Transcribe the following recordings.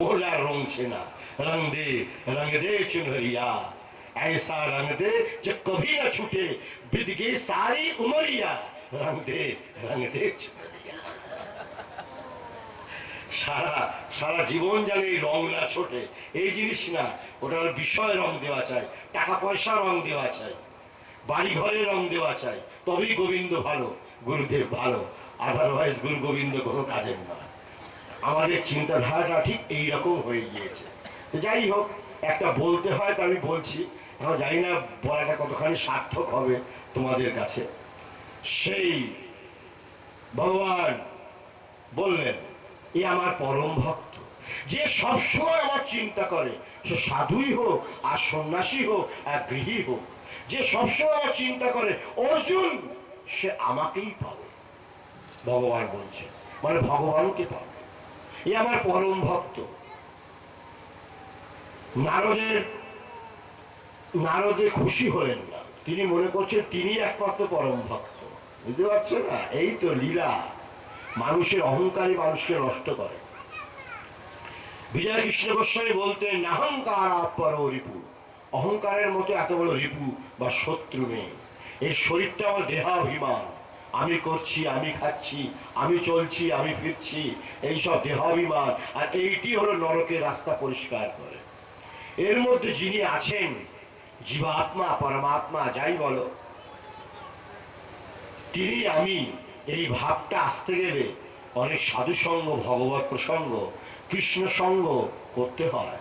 बोला रंग छेना रंग दे रंग दे चुनरिया ऐसा रंग दे जो कभी न छूटे बिद गई सारी उमरिया रंग दे रंग दे चुनरिया সারা সারা জীবন যেন এই রং না ছোটে এই জিনিস না ওটার বিষয় রং দেওয়া চাই টাকা পয়সা রং দেওয়া চাই বাড়ি ঘরে রং দেওয়া চাই তবেই গোবিন্দ ভালো গুরুদেব ভালো আদারওয়াইজ গুরু গোবিন্দ কোনো কাজের না আমাদের চিন্তাধারাটা ঠিক এই রকম হয়ে গিয়েছে। তো যাই হোক, একটা বলতে হয় তো আমি বলছি। এখন জানি না বলাটা কতখানি সার্থক হবে তোমাদের কাছে। সেই ভগবান বললেন, এ আমার পরম ভক্ত। যে সবসময় আমার চিন্তা করে, সে সাধুই হোক, আর সন্ন্যাসী হোক, আর গৃহী হোক। যে সবসময় আমার চিন্তা করে, অর্জুন, সে আমাকেই পাবে। ভগবান বলছে মানে ভগবানকে পাবে। এ আমার পরম ভক্ত। নারদের, নারদে খুশি হলেন না। তিনি মনে করছেন তিনি একমাত্র পরম ভক্ত। বুঝতে পারছ না? এই তো লীলা। মানুষের অহংকারী মানুষকে নষ্ট করে। বিজয় কৃষ্ণ গোস্বামী বলতেন, নাহংকার আপর রিপু। অহংকারের মতো এত বড় রিপু বা শত্রু নেই। এই শরীরটা আমার দেহাভিমান। আমি করছি, আমি খাচ্ছি, আমি চলছি, আমি ফিরছি, এইসব দেহাভিমান, আর এইটি হলো নরকের রাস্তা পরিষ্কার করে। এর মধ্যে যিনি আছেন, জীবাত্মা, পরমাত্মা, যাই বলো, তিনি আমি, এই ভাবটা আসতে গেলে অনেক সাধু সঙ্গ, ভগবত প্রসঙ্গ, কৃষ্ণ সঙ্গ করতে হয়।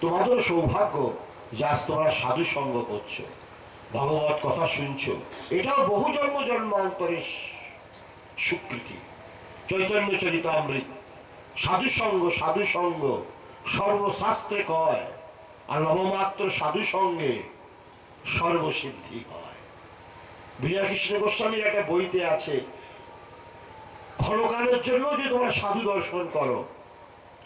তোমাদেরও সৌভাগ্য যা তোমরা সাধু সঙ্গ করছ। ভগবত কথা শুনছো? এটাও বহু জন্ম জন্মান্তরের স্বীকৃতি চৈতন্য চরিতামৃত। সাধু সঙ্গ সাধু সঙ্গ সর্বশাস্ত্রে কয়, আর নবমাত্র সাধু সঙ্গে সর্বসিদ্ধি হয় বিজয় কৃষ্ণ গোস্বামীর একটা বইতে আছে ক্ষণকালের জন্য যে তোমরা সাধু দর্শন করো,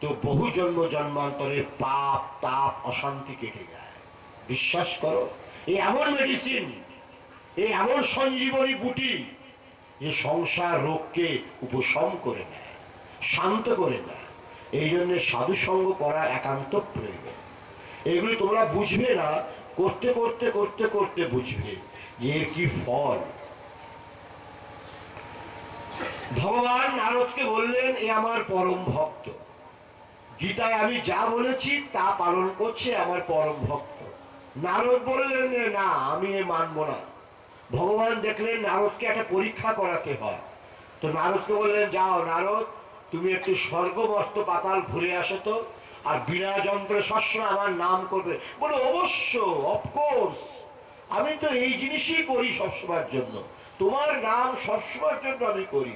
তো বহু জন্ম জন্মান্তরে পাপ, তাপ, অশান্তি কেটে যায়। বিশ্বাস করো এই এমন মেডিসিন এই এমন সঞ্জীবনী বুটি যে সংসার রোগকে উপশম করে নেয়, শান্ত করে দেয় এই জন্য সাধু সঙ্গ করা একান্ত প্রয়োজন। এগুলি তোমরা বুঝবে না, করতে করতে করতে করতে বুঝবে যে কি ফল। ভগবান নারদকে বললেন, এ আমার পরম ভক্ত। গীতায় আমি যা বলেছি তা পালন করছে আমার পরম ভক্ত। নারদ বললেন যে, না আমি এ মানব না। ভগবান দেখলেন নারদকে একটা পরীক্ষা করাতে হয়। তো নারদকে বললেন যাও নারদ তুমি একটু স্বর্গমস্ত পাতাল ঘুরে আসো তো আর বিনা যন্ত্রে সবসময় আমার নাম করবে। বলে অবশ্য অফকোর্স আমি তো এই জিনিসই করি সবসময়ের জন্য। তোমার নাম সবসময়ের জন্য আমি করি।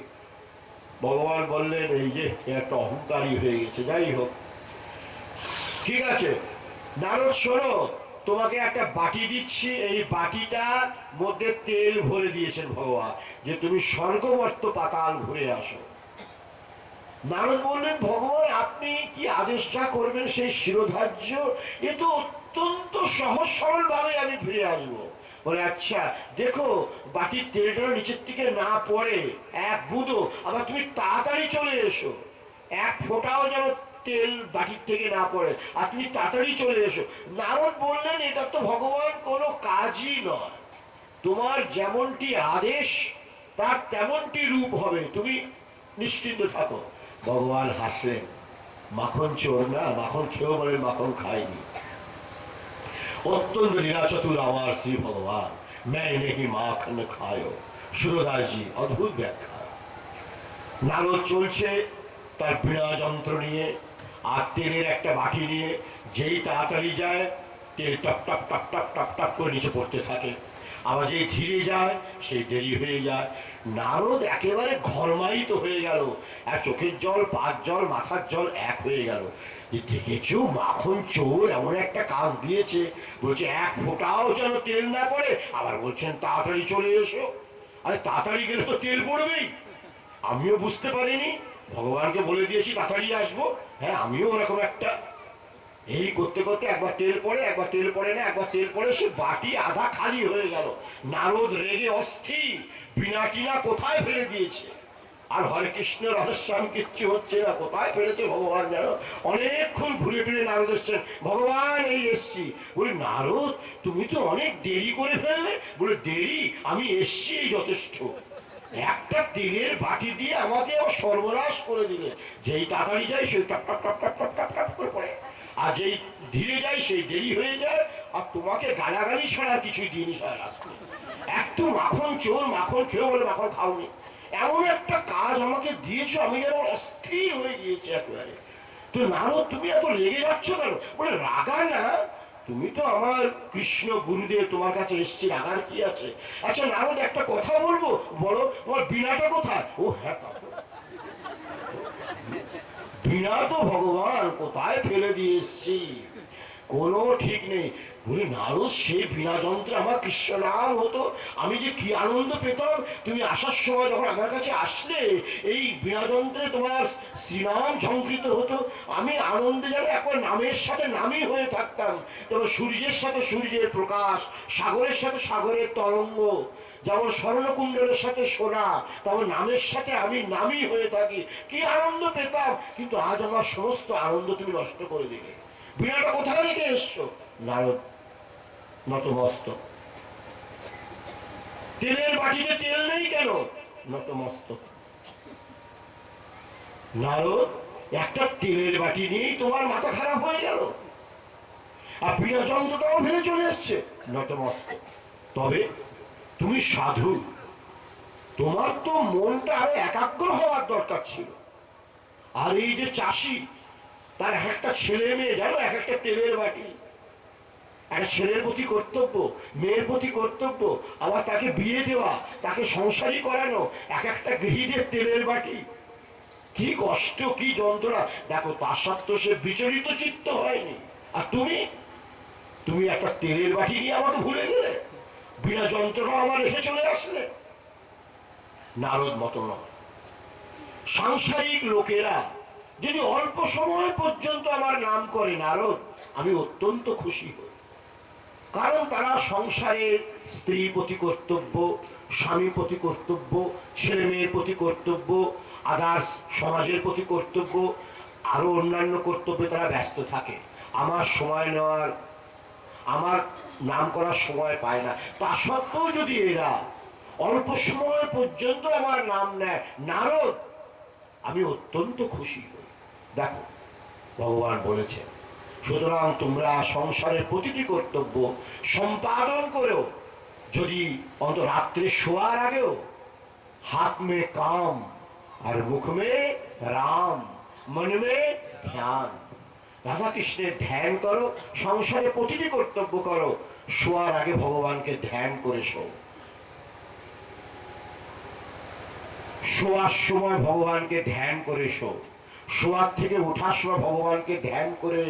ভগবান বললেন এই যে একটা অহংকারী হয়ে গেছে যাই হোক। ঠিক আছে নারদ শোনো তোমাকে একটা বাটি দিচ্ছি, এই বাটিটার মধ্যে তেল ভরে দিয়েছেন ভগবান, যে তুমি স্বর্গমর্ত পাতাল ঘুরে আসো। নারদ বললেন, ভগবান, আপনি কি আদেশ যা করবেন সেই শিরোধার্য? এ তো অত্যন্ত সহজ সরল ভাবে আমি ফিরে আসব। বলে আচ্ছা দেখো, বাটির তেলটা নিচের থেকে না পড়ে, এক বুদো, আবার তুমি তাড়াতাড়ি চলে এসো। এক ফোঁটাও যেন তেল বাটির থেকে না পড়ে আর তুমি তাড়াতাড়ি চলে এসো নারদ বললেন এটা তো ভগবান কোনো কাজই নয় তোমার যেমনটি আদেশ তার তেমনটি রূপ হবে তুমি নিশ্চিন্ত থাকো ভগবান হাসলেন মাখন চোর না মাখন খেয়েও বলে মাখন খায়নি অত্যন্ত নিরাচতুর আমার শ্রী ভগবান मैं नहीं মাখন খায় সুরদাসজি অদ্ভুত ব্যাখ্যা নারদ চলছে তার বীণা যন্ত্র নিয়ে আর তেলের একটা বাটি নিয়ে যেই তাড়াতাড়ি যায়, তেল টপ টপ টপ টপ টপ টপ করে নিচে পড়তে থাকে। আবার যেই ধীরে যায় সেই দেরি হয়ে যায়। নারদ একেবারে ঘরমাইত হয়ে গেল। আর চোখের জল, পাঁচ জল, মাথার জল এক হয়ে গেল। দেখেছ, মাখন চোর এমন একটা কাজ দিয়েছে। বলছে, এক ফোঁটাও যেন তেল না পড়ে। আবার বলছেন, তাড়াতাড়ি চলে এসো। আরে, তাড়াতাড়ি গেলে তো তেল পড়বেই। আমিও বুঝতে পারিনি। ভগবানকে বলে দিয়েছি, তাড়াতাড়ি আসব। হ্যাঁ আমিও ওরকম একটা এই করতে করতে একবার তেল পড়ে, একবার তেল পড়ে না, একবার তেল পড়ে, সে বাটি আধা খালি হয়ে গেল। নারদ রেগে অস্থির, বিনা টিনা কোথায় ফেলে দিয়েছে? আর হরে কৃষ্ণ রাধেশ্যাম কিচ্ছু হচ্ছে না, কোথায় ফেলেছে ভগবান জানো অনেকক্ষণ ঘুরে ফিরে নারদ এসছেন। ভগবান, এই এসছি। বলি, নারদ, তুমি তো অনেক দেরি করে ফেললে। বলে, দেরি, আমি এসছি যথেষ্ট। একটা তেলের বাটি দিয়ে আমাকে সর্বনাশ করে দিলে। যেই তাড়াতাড়ি যাই সেই টপ টপ টপ টপ টপ টপ টপ করে পড়ে। আর যেই ধীরে যাই সেই দেরি হয়ে যায়। আর তোমাকে গালাগালি ছাড়া কিছুই দিইনি সারা রাস্তা একটু মাখন চোর, মাখন খেয়ে বলে মাখন খাওনি। এমন একটা কাজ আমাকে দিয়েছ, আমি যেন অস্থির হয়ে গিয়েছি একেবারে। তো নারদ, তুমি এত লেগে যাচ্ছ কেন? বলে, রাগা না। তুমি তো আমার কৃষ্ণ গুরুদেব, তোমার কাছে এসছি আমার কি আছে? আচ্ছা নারদ, একটা কথা বলব? বলো, তোমার বিনাটা কোথায়? ও হ্যাঁ। বিনা তো ভগবান কোথায় ফেলে দিয়ে এসছি? কোনো ঠিক নেই। বলি নারদ সে বিনা যন্ত্রে আমার কৃষ্ণ হতো। আমি যে কি আনন্দ পেতাম, তুমি আসার সময় যখন আমার কাছে আসলে, এই বিনা যন্ত্রে তোমার শ্রীনাম ঝঙ্কৃত হতো। আমি আনন্দে যেন একবার নামের সাথে নামই হয়ে থাকতাম। তবে সূর্যের সাথে সূর্যের প্রকাশ, সাগরের সাথে সাগরের তরঙ্গ, যেমন স্বর্ণকুণ্ডলের সাথে সোনা, তেমন নামের সাথে আমি নামই হয়ে থাকি। কি আনন্দ পেতাম, কিন্তু আজ আমার সমস্ত আনন্দ তুমি নষ্ট করে দিলে। বিনাটা কোথায় রেখে এসছো? নারদ নতমস্তক তেলের বাটিতে তেল নেই কেন? নতমস্তক নারদ, একটা তেলের বাটি নিয়েই তোমার মাথা খারাপ হয়ে গেল? আর বিনা যন্ত্রটাও ফেলে চলে এসছে? নতমস্তক তবে তুমি সাধু। তোমার তো মনটা আরও একাগ্র হওয়ার দরকার ছিল। আর এই যে চাষি, তার এক একটা ছেলে মেয়ে, জানো, এক একটা তেলের বাটি। একটা ছেলের প্রতি কর্তব্য, মেয়ের প্রতি কর্তব্য, আবার তাকে বিয়ে দেওয়া, তাকে সংসারী করানো, এক একটা গৃহীদের তেলের বাটি। কি কষ্ট, কি যন্ত্রণা। দেখো, তার সত্ত্বেও সে বিচলিত চিত্ত হয়নি। আর তুমি? তুমি একটা তেলের বাটি নিয়ে আমাকে ভুলে গেলে? বিনা যন্ত্রণা আমার রেখে চলে আসলে? নারদ মত নয়। সাংসারিক লোকেরা যদি অল্প সময় পর্যন্ত আমার নাম করে নারদ, আমি অত্যন্ত খুশি হই। কারণ তারা সংসারের স্ত্রীর প্রতি কর্তব্য, স্বামীর প্রতি কর্তব্য, ছেলে মেয়ের প্রতি কর্তব্য আদার্স সমাজের প্রতি কর্তব্য, আরও অন্যান্য কর্তব্যে তারা ব্যস্ত থাকে। আমার সময় নেওয়ার, আমার নাম করার সময় পায় না। তা সত্ত্বেও যদি এরা অল্প সময় পর্যন্ত আমার নাম নেয়, নারদ, আমি অত্যন্ত খুশি হই। দেখো, ভগবান বলেছেন সুতরাং তোমরা সংসারের প্রতিটি কর্তব্য সম্পাদন করেও, যদি অন্ত রাত্রে শোয়ার আগেও হাত মে কাম আর মুখ মে রাম, মন মে ধ্যান। রাধা কৃষ্ণের ধ্যান করো, সংসারে প্রতিটি কর্তব্য করো, শোয়ার আগে ভগবানকে ধ্যান করে শো শোয়ার সময় ভগবানকে ধ্যান করে শো শোয়ার থেকে ওঠার সময় ভগবানকে ধ্যান করে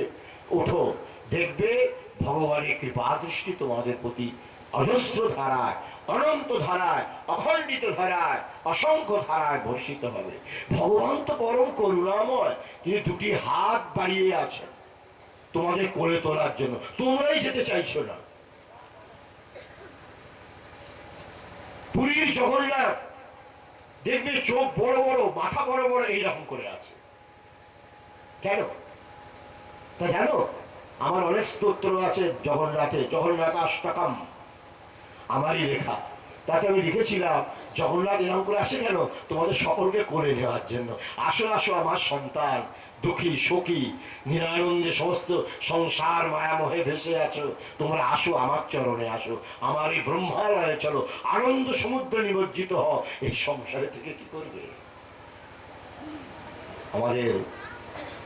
ওঠো। দেখবে ভগবানের কৃপা দৃষ্টি তোমাদের প্রতি অজস্র ধারায়, অনন্ত ধারায়, অখণ্ডিত ধারায়, অসংখ্য ধারায় বর্ষিত হবে। ভগবান তো পরম করুণাময়, তিনি দুটি হাত বাড়িয়ে আছেন। তোমাদের কোলে তোলার জন্য। তোমরাই যেতে চাইছো না। পুরীর জগন্নাথ, দেখবে চোখ বড় বড়, মাথা বড় বড় এইরকম করে আছে। কেন? তা জানো, আমার অনেক স্তোত্র আছে, জগন্নাথে, জগন্নাথ অষ্টকম আমারই লেখা। তাতে আমি লিখেছিলাম, জগন্নাথ এরকম করে আসে কেন? তোমাদের সকলকে করে নেওয়ার জন্য। আসো আসো, আমার সন্তান। দুঃখী, সখী, নিরানন্দে সমস্ত সংসার মায়ামহে ভেসে আছো। তোমরা আসো, আমার চরণে আসো। আমার এই ব্রহ্মালয়ে চলো। আনন্দ সমুদ্র নিমজ্জিত হ এই সংসারে থেকে কি করবে? আমাদের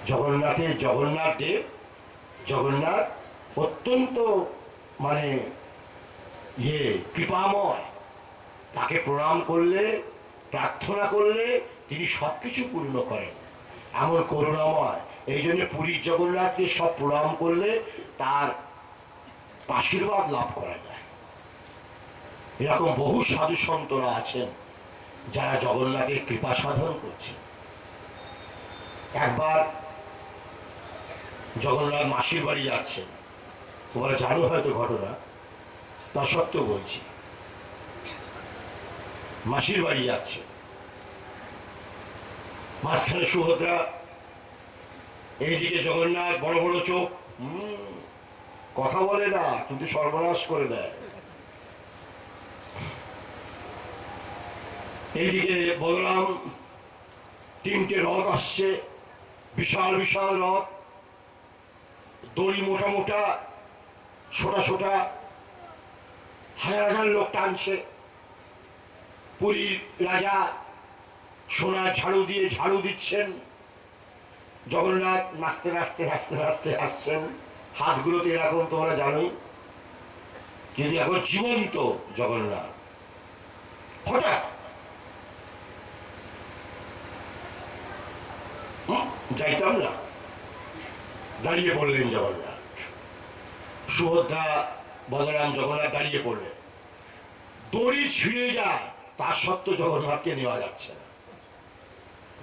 জগন্নাথের জগন্নাথ দেব, জগন্নাথ অত্যন্ত মানে ইয়ে কৃপাময়। তাকে প্রণাম করলে, প্রার্থনা করলে তিনি সবকিছু পূর্ণ করেন। এমন করুণাময়। এই জন্য পুরীর জগন্নাথকে সব প্রণাম করলে তার আশীর্বাদ লাভ করা যায়। এরকম বহু সাধু সন্তরা আছেন যারা জগন্নাথের কৃপা সাধন করছেন। একবার জগন্নাথ মাসির বাড়ি যাচ্ছেন তোমরা জানো হয়তো ঘটনা, তা সত্ত্বেও বলছি। মাসির বাড়ি যাচ্ছে। মাঝখানে সুভদ্রা, এইদিকে জগন্নাথ, বড় বড় চোখ। কথা বলে না, কিন্তু সর্বনাশ করে দেয়। এইদিকে বলরাম, তিনটে রথ আসছে, বিশাল বিশাল রথ। দড়ি মোটা মোটা সোটা ছোটা, হাজার লোক টানছে। পুরীর রাজা সোনার ঝাড়ু দিয়ে ঝাড়ু দিচ্ছেন। জগন্নাথ নাচতে নাচতে নাচতে নাচতে আসছেন। হাতগুলোতে এরকম, তোমরা জানোই। কিন্তু এখন জীবন্ত জগন্নাথ। হঠাৎ। যাইতাম না। দাঁড়িয়ে পড়লেন জগন্নাথ। সুভদ্রা বলরাম জগন্নাথ দাঁড়িয়ে পড়লেন। দড়ি ছিঁড়ে যায়, তা সত্ত্বেও জগন্নাথকে নেওয়া যাচ্ছে না।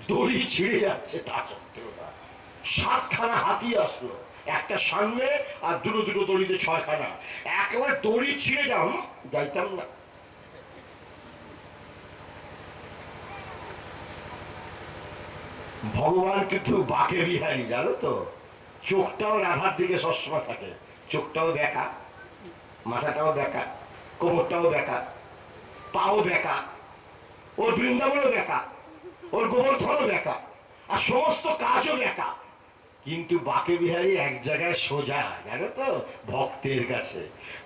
দড়ি ছিঁড়ে যাচ্ছে, তা সত্ত্বেও না। সাতখানা হাতি আসলো, একটা সামনে আর দুটো দুটো দড়িতে ছয়খানা। একেবারে দড়ি ছিঁড়ে যাও যাইতাম না। ভগবান কিন্তু বাকে বিহারি, জানো তো? চোখটাও রাধার দিকে সবসময় থাকে। চোখটাও বেকা মাথাটাও বেকা কোমরটাও বেকা পাও বেকা ওর বৃন্দাবনও বেকা ওর গোবর্ধনও বেকা আর সমস্ত কাজও বেকা কিন্তু বাকে বিহারি এক জায়গায় সোজা, জানো তো? ভক্তের কাছে।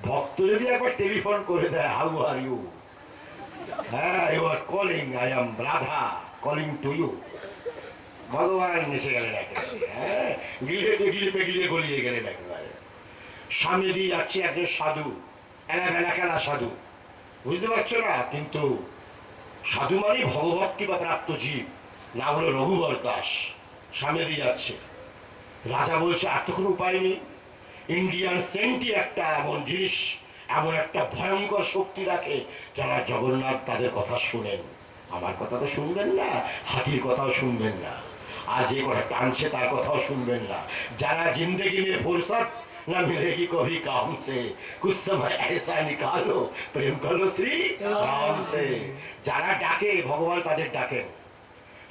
ভক্ত যদি একবার টেলিফোন করে দেয় হাউ আর ইউ হ্যাঁ you are calling I am Radha calling to you ভগবান এসে গেলেন একেবারে হ্যাঁ? গিলে গিলে গলিয়ে গেলেন একেবারে। সামনে দিয়ে যাচ্ছে একজন সাধু এলা বেলা খেলা সাধু। বুঝতে পারছ না? কিন্তু সাধু মানে ভগভক্তি বা প্রাপ্ত জীব, না হলো রঘুবর দাস। দিয়ে যাচ্ছে। রাজা বলছে, আর তো কোনো উপায় নেই। ইন্ডিয়ান সেন্টি একটা এমন জিনিস, এমন একটা ভয়ঙ্কর শক্তি রাখে, যারা জগন্নাথ তাদের কথা শুনেন। আমার কথা তো শুনবেন না, হাতির কথাও শুনবেন না। আর যে কথা টানছে তার কথাও শুনবেন না যারা জিন্দগি में फुर्सत न मिलेगी कभी काम से कुछ समय ऐसा निकालो प्रेम करो শ্রী রাম সে যারা ডাকে ভগবান তাদের ডাকেন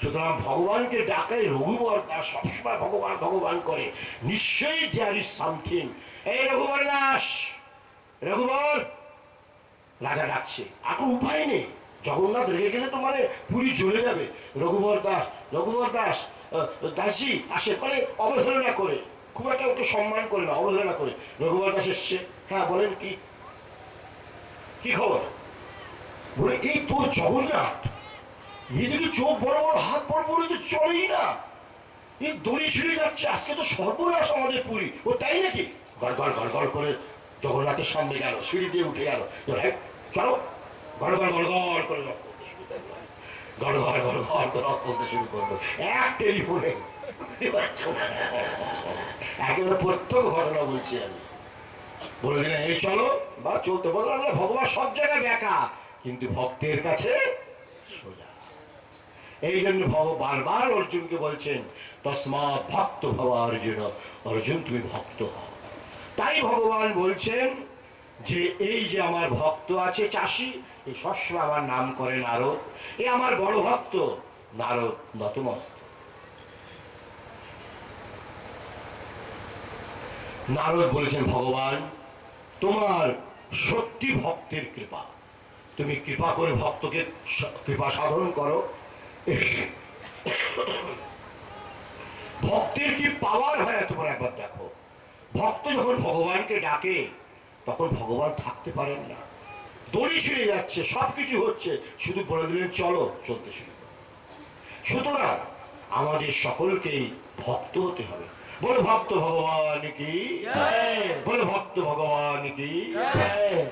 সুতরাং ভগবানকে ডাকে রঘুবর দাস সবসময় ভগবান ভগবান করে নিশ্চয়ই দেয়ার ইজ সামথিং এই রঘুবর দাস রঘুবর রাজা ডাকছে এখন উপায় নেই জগন্নাথ রেগে গেলে তো মানে পুরী চলে যাবে রঘুবর দাস রঘুবর দাস আহ, দাসজি আসে মানে অবহেলনা করে। খুব একটা ওকে সম্মান করে না, অবহেলনা করে। রঘুবর দাস এসছে। হ্যাঁ বলেন কি? কি খবর? বলে, এই তোর জগন্নাথ এদিকে চোখ বড় বড়, হাত বড় বড় তো চলেই না। এই দড়ি ছিঁড়ে যাচ্ছে, আজকে তো সর্বনাশ আমাদের পুরী। ও তাই নাকি? গড় গড় গড় গড় করে জগন্নাথের সামনে গেল, সিঁড়ি দিয়ে উঠে গেল। চলো। গড় গড় গড় গড় করে রথ করতে শুরু করল। গড় গড় গড় গড় করে করতে শুরু করল এক টেলিফোনে একেবারে প্রত্যক্ষ ঘটনা বলছি আমি বলে দিলেন এই চলো বা চলতে বললাম না ভগবান সব জায়গায় বেকা কিন্তু ভক্তের কাছে সোজা এই জন্য ভগ বারবার অর্জুনকে বলছেন তসমাৎ ভক্ত ভব অর্জুন অর্জুন তুমি ভক্ত হও তাই ভগবান বলছেন যে এই যে আমার ভক্ত আছে চাষি এই সবসময় আমার নাম করে নারদ। এ আমার বড় ভক্ত। নারদ নতমস্ত। নারদ বলেছেন, ভগবান, তোমার সত্যি ভক্তের কৃপা। তুমি কৃপা করে ভক্তকে কৃপা সাধন করো। ভক্তের কি পাওয়ার হয় তোমরা একবার দেখো। ভক্ত যখন ভগবানকে ডাকে, তখন ভগবান থাকতে পারেন না। দড়ি ছিঁড়ে যাচ্ছে সবকিছু হচ্ছে। শুধু বলে দিলেন চলো চলতে শুরু সুতরাং আমাদের সকলকেই ভক্ত হতে হবে। বলে ভক্ত ভগবান কি? বলে ভক্ত ভগবান কি?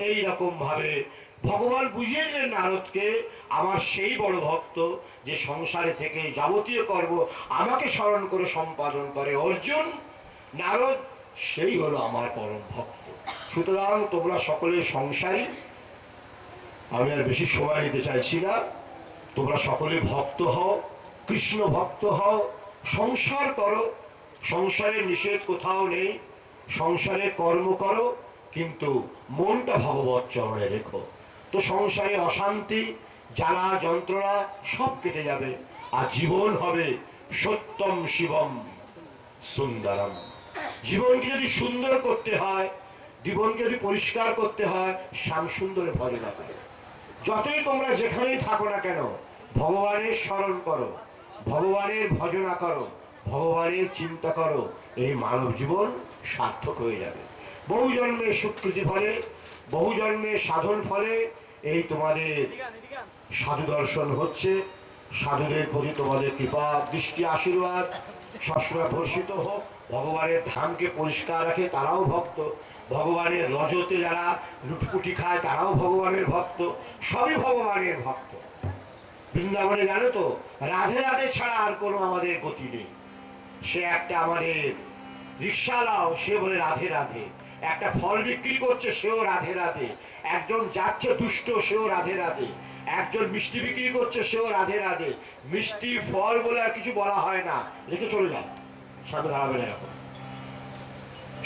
এই রকম ভাবে ভগবান বুঝিয়ে দিলেন নারদকে আমার সেই বড় ভক্ত যে সংসারে থেকে যাবতীয় কর্ম আমাকে স্মরণ করে সম্পাদন করে অর্জুন নারদ সেই হলো আমার পরম ভক্ত। সুতরাং তোমরা সকলে সংসারী আমি আর বেশি সময় নিতে চাইছি না। তোমরা সকলে ভক্ত হও, কৃষ্ণ ভক্ত হও, সংসার করো। সংসারের নিষেধ কোথাও নেই। সংসারে কর্ম করো, কিন্তু মনটা ভগবত চরণে রেখো। তো সংসারে অশান্তি, জ্বালা, যন্ত্রণা সব কেটে যাবে, আর জীবন হবে সত্যম শিবম সুন্দরম। জীবনকে যদি সুন্দর করতে হয়, জীবনকে যদি পরিষ্কার করতে হয় শ্যাম সুন্দরে ভজনা করো যতই তোমরা যেখানেই থাকো না কেন, ভগবানের স্মরণ করো, ভগবানের ভজনা করো, ভগবানের চিন্তা করো, এই মানব জীবন সার্থক হয়ে যাবে। বহু জন্মে স্বীকৃতি ফলে, বহু জন্মে সাধন ফলে, এই তোমাদের সাধু দর্শন হচ্ছে। সাধুদের প্রতি তোমাদের কৃপা, দৃষ্টি, আশীর্বাদ সবসময় বর্ষিত হোক। ভগবানের ধামকে পরিষ্কার রাখে, তারাও ভক্ত। ভগবানের রজতে যারা লুটপুটি খায়, তারাও ভগবানের ভক্ত। সবই ভগবানের ভক্ত। বৃন্দাবনে জানো তো, রাধে রাধে ছাড়া আর কোনো আমাদের গতি নেই। সে একটা আমাদের রিক্সালাও সে বলে রাধে রাধে। একটা ফল বিক্রি করছে, সেও রাধে রাধে। একজন যাচ্ছে দুষ্ট, সেও রাধে রাধে। একজন মিষ্টি বিক্রি করছে, সেও রাধে রাধে। মিষ্টি, ফল বলে আর কিছু বলা হয় না। রেখে চলে যায় সামনে দাঁড়াবে না এখন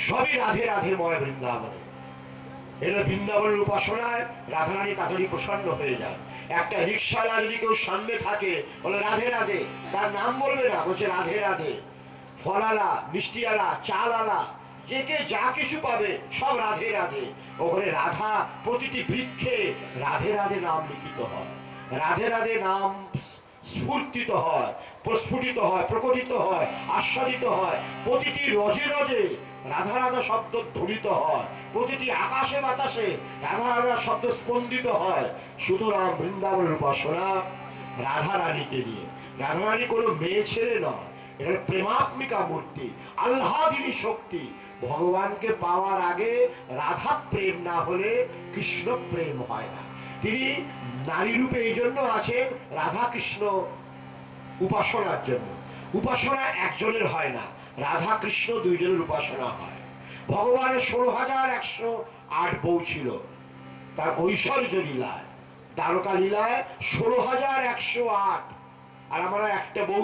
সবই রাধে রাধে ময় বৃন্দাবনে। এটা বৃন্দাবনের উপাসনায় রাধারানী তাড়াতাড়ি প্রসন্ন হয়ে যায়। একটা রিক্সাওয়ালা যদি কেউ সামনে থাকে, বলে, রাধে রাধে। তার নাম বলবে না, বলছে, রাধে রাধে। ফলালা, মিষ্টিওয়ালা চালালা যে কে যা কিছু পাবে, সব রাধে রাধে। ওখানে রাধা প্রতিটি বৃক্ষে রাধে রাধে নাম লিখিত হয়। রাধে রাধে নাম স্ফূর্তিত হয়, প্রস্ফুটিত হয়, প্রকটিত হয়, আস্বাদিত হয়। প্রতিটি রজে রজে রাধা রাধা শব্দ ধ্বনিত হয়। প্রতিটি আকাশে বাতাসে রাধা রাধা শব্দ স্পন্দিত হয়। সুতরাং বৃন্দাবনের উপাসনা রাধা রানীকে নিয়ে। রাধা রানী কোনো মেয়ে ছেলে নয়। এটা প্রেমাত্মিকা মূর্তি আল্লাদিনী শক্তি। ভগবানকে পাওয়ার আগে রাধা প্রেম না হলে কৃষ্ণ প্রেম হয় না। তিনি নারী রূপে এই জন্য আছেন রাধা কৃষ্ণ উপাসনার জন্য। উপাসনা একজনের হয় না রাধা কৃষ্ণ দুইজনের উপাসনা হয়। ভগবানের ষোলো হাজার একশো আট বউ ছিল। তার ঐশ্বর্য লীলায়, দ্বারকা লীলায় ষোলো হাজার একশো আট। আর আমরা একটা বউ